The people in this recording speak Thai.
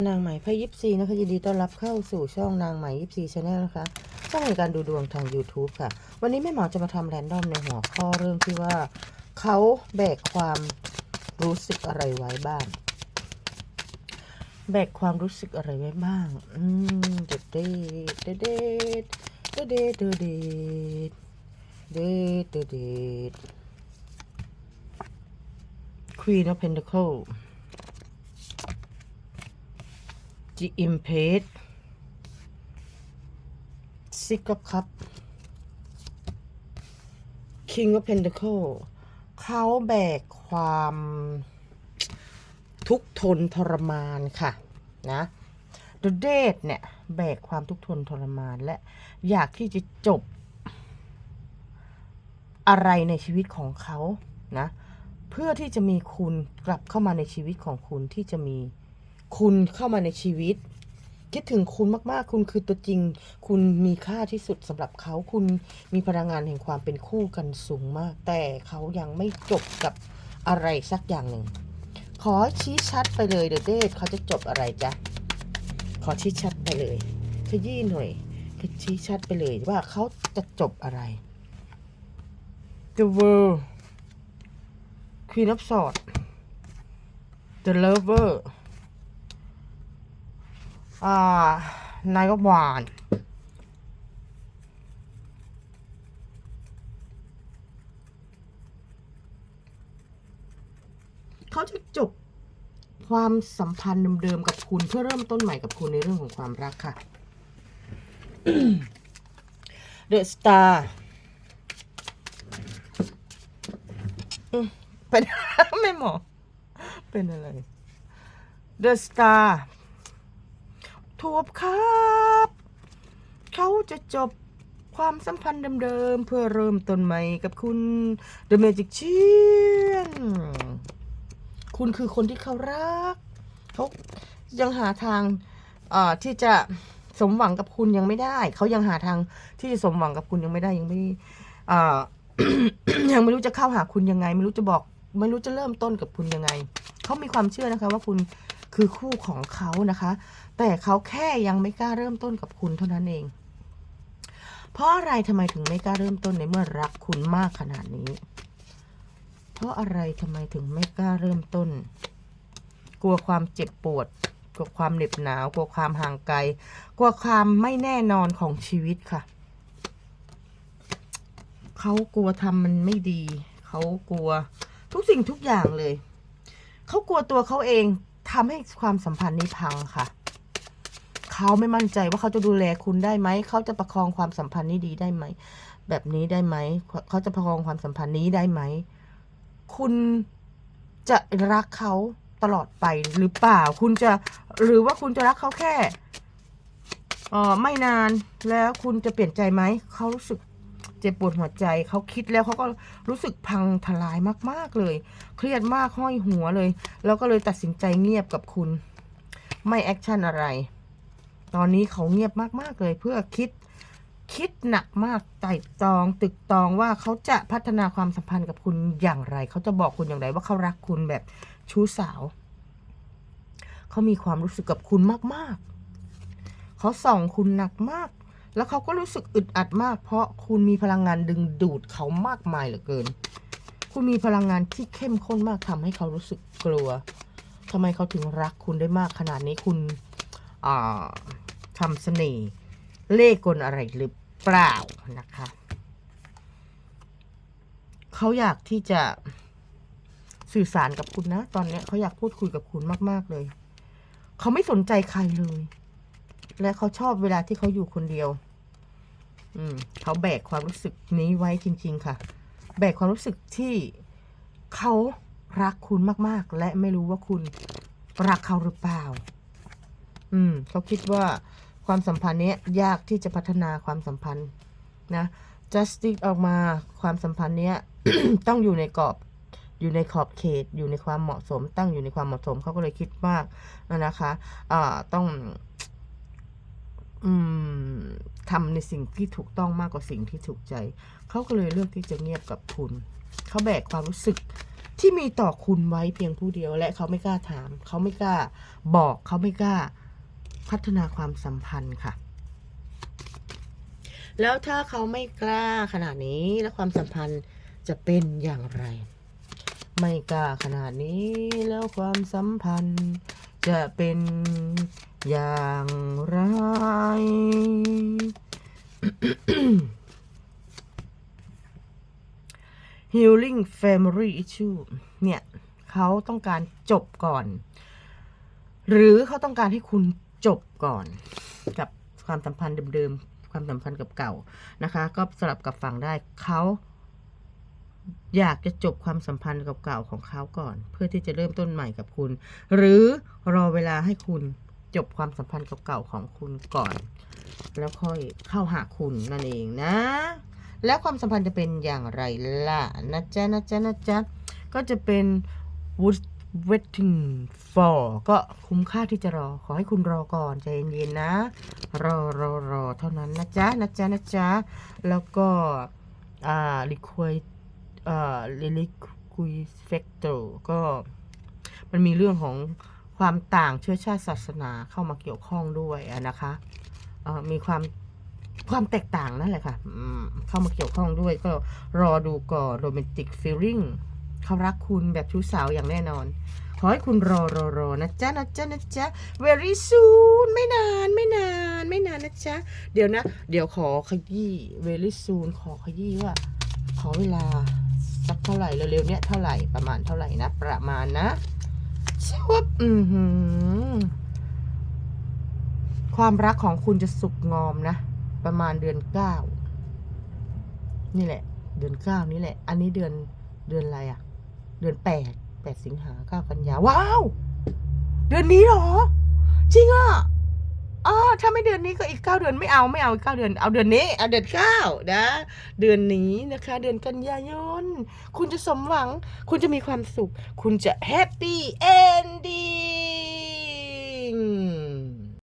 นางไหมไพ่ยิปซีนะคะยินดีต้อนรับเข้าสู่ช่องนางไหมยิปซีชาแนลนะคะช่องในการดูดวงทาง YouTube ค่ะ วันนี้แม่หมอจะมาทำแรนดอมในหัวข้อเรื่องที่ว่า เขาแบกความรู้สึกอะไรไว้บ้าง แบกความรู้สึกอะไรไว้บ้าง อืมเด็ดเด็ดเด็ดเด็ดเด็ดเด็ดเด็ดเด็ดเด็ดเด็ ดเด็ด Queen of Pentacle The Impage Six of Cups King of Pentacle เขาแบกความทุกทนทรมานค่ะ นะ The Date เนี่ย แบกความทุกทนทรมานและอยากที่จะจบ อะไรในชีวิตของเขานะ เพื่อที่จะมีคุณกลับเข้ามาในชีวิตของคุณที่จะมี คุณเข้ามาในชีวิต คิดถึงคุณมากๆ คุณคือตัวจริง คุณมีค่าที่สุดสำหรับเขา คุณมีพลังงานแห่งความเป็นคู่กันสูงมาก แต่เขายังไม่จบกับอะไรสักอย่างหนึ่ง ขอชี้ชัดไปเลยเดอะเดทเขาจะจบอะไรจ๊ะ ขอชี้ชัดไปเลยขยี้หน่อยขชี้ชัดไปเลยว่าเขาจะจบอะไร The World Queen of Swords The Lover อ่านายกวานเขาจะจบความสัมพันธ์เดิมๆกับคุณเพื่อเริ่มต้นใหม่กับคุณในเรื่องของความรักค่ะ The Star อืมเป็นไม่หมอ เป็นอะไร The Star ทวบครับ เขาจะจบความสัมพันธ์เดิมๆ เพื่อเริ่มต้นใหม่กับคุณ The Magician คุณคือคนที่เขารัก เขายังหาทางที่จะสมหวังกับคุณยังไม่ได้ เขายังหาทางที่จะสมหวังกับคุณยังไม่ได้ยังไม่ยังไม่รู้จะเข้าหาคุณยังไง ไม่รู้จะบอก ไม่รู้จะเริ่มต้นกับคุณยังไง เขามีความเชื่อนะคะ ว่าคุณ คือคู่ของเขานะคะ แต่เขาแค่ยังไม่กล้าเริ่มต้นกับคุณเท่านั้นเอง เพราะอะไรทำไมถึงไม่กล้าเริ่มต้นในเมื่อรักคุณมากขนาดนี้ เพราะอะไรทำไมถึงไม่กล้าเริ่มต้น กลัวความเจ็บปวด กลัวความเหน็บหนาว กลัวความห่างไกล กลัวความไม่แน่นอนของชีวิตค่ะ เขากลัวทำมันไม่ดี เขากลัวทุกสิ่งทุกอย่างเลย เขากลัวตัวเขาเอง ทำให้ความสัมพันธ์นี้พังค่ะ เขาไม่มั่นใจว่าเขาจะดูแลคุณได้ไหม เขาจะประคองความสัมพันธ์นี้ดีได้ไหม แบบนี้ได้ไหม เขาจะประคองความสัมพันธ์นี้ได้ไหม คุณจะรักเขาตลอดไปหรือเปล่า คุณจะหรือว่าคุณจะรักเขาแค่เออไม่นานแล้วคุณจะเปลี่ยนใจไหม เขารู้สึก เจ็บปวดหัวใจเขาคิดแล้วเขาก็รู้สึกพังทลายมากๆเลย เครียดมากห้อยหัวเลย แล้วก็เลยตัดสินใจเงียบกับคุณ ไม่แอคชั่นอะไร ตอนนี้เขาเงียบมากๆเลยเพื่อคิดคิดหนักมากไต่ตองตึกตองว่าเขาจะพัฒนาความสัมพันธ์กับคุณอย่างไร เขาจะบอกคุณอย่างไรว่าเขารักคุณแบบชู้สาว เขามีความรู้สึกกับคุณมากๆ เขาส่องคุณหนักมาก แล้วเขาก็รู้สึกอึดอัดมาก เพราะคุณมีพลังงานดึงดูดเขามากมายเหลือเกิน คุณมีพลังงานที่เข้มข้นมากทำให้เขารู้สึกกลัวทำไมเขาถึงรักคุณได้มากขนาดนี้คุณอ่าทำเสน่ห์เล่ห์กลอะไรหรือเปล่านะคะเขาอยากที่จะสื่อสารกับคุณนะ ตอนนี้เขาอยากพูดคุยกับคุณมาก ๆ เลย เขาไม่สนใจใครเลย และเขาชอบเวลาที่เขาอยู่คนเดียว อืมเขาแบกความรู้สึกนี้ไว้จริง ๆ ค่ะ แบกความรู้สึกที่เขารักคุณมากๆ และไม่รู้ว่าคุณรักเขาหรือเปล่า อืม เขาคิดว่าความสัมพันธ์นี้ยากที่จะพัฒนาความสัมพันธ์นะ justice ออกมาความสัมพันธ์นี้ต้องอยู่ในกรอบอยู่ในขอบเขตอยู่ในความเหมาะสม ตั้งอยู่ในความเหมาะสมเขาก็เลยคิดมากนะคะอ่าต้อง ทำในสิ่งที่ถูกต้องมากกว่าสิ่งที่ถูกใจ เขาก็เลยเลือกที่จะเงียบกับคุณ เขาแบกความรู้สึกที่มีต่อคุณไว้เพียงผู้เดียว และเขาไม่กล้าถาม เขาไม่กล้าบอก เขาไม่กล้าพัฒนาความสัมพันธ์ค่ะ แล้วถ้าเขาไม่กล้าขนาดนี้แล้วความสัมพันธ์จะเป็นอย่างไร ไม่กล้าขนาดนี้แล้วความสัมพันธ์ จะเป็นอย่างไร Healing Family Issue เนี่ย เขาต้องการจบก่อน หรือเขาต้องการให้คุณจบก่อน กับความสัมพันธ์เดิมๆ ความสัมพันธ์กับเก่านะคะ ก็สลับกับฝั่งได้เขา อยากจะจบความสัมพันธ์กับเก่าของเขาก่อน เพื่อที่จะเริ่มต้นใหม่กับคุณ หรือรอเวลาให้คุณจบความสัมพันธ์กับเก่าของคุณก่อน แล้วค่อยเข้าหาคุณนั่นเองนะ แล้วความสัมพันธ์จะเป็นอย่างไรล่ะนะจ๊ะนะจ๊ะนะจ๊ะก็จะเป็น wood waiting for ก็คุ้มค่าที่จะรอ ขอให้คุณรอก่อนใจเย็นๆนะ รอรอรอเท่านั้นนะจ๊ะนะจ๊ะนะจ๊ะแล้วก็อ่า liquid อ่า liquid factor ก็มันมีเรื่องของความต่างเชื้อชาติศาสนาเข้ามาเกี่ยวข้องด้วยนะคะมีความความแตกต่างนั่นแหละค่ะเข้ามาเกี่ยวข้องด้วยก็รอดูก่อน romantic feeling เขารักคุณแบบชู้สาวอย่างแน่นอน ขอให้คุณรอรอรอนะจ๊ะนะจ๊ะนะจ๊ะ very soon ไม่นานไม่นานไม่นานนะจ๊ะ เดี๋ยวนะ เดี๋ยวขอขยี้ very soon ขอขยี้ว่า ขอเวลา สักเท่าไหร่เร็วๆเนี้ยเท่าไหร่ประมาณเท่าไหร่นะ ประมาณนะชวบอือหือ ความรักของคุณจะสุกงอมนะ ประมาณเดือนเก้านี่แหละ เดือนเก้านี่แหละ อันนี้เดือนเดือนอะไรอะเดือนแปดแปดสิงหาเก้ากันยาว้าว เดือนนี้เหรอ จริงอะ อ๋อถ้าไม่เดือนนี้ก็อีกเก้าเดือนไม่เอาไม่เอาอีกเก้าเดือน เอาเดือนนี้เอาเดือนเก้านะ เดือนนี้นะคะ เดือนกันยายน คุณจะสมหวัง คุณจะมีความสุข คุณจะแฮปปี้เอนดิ้ง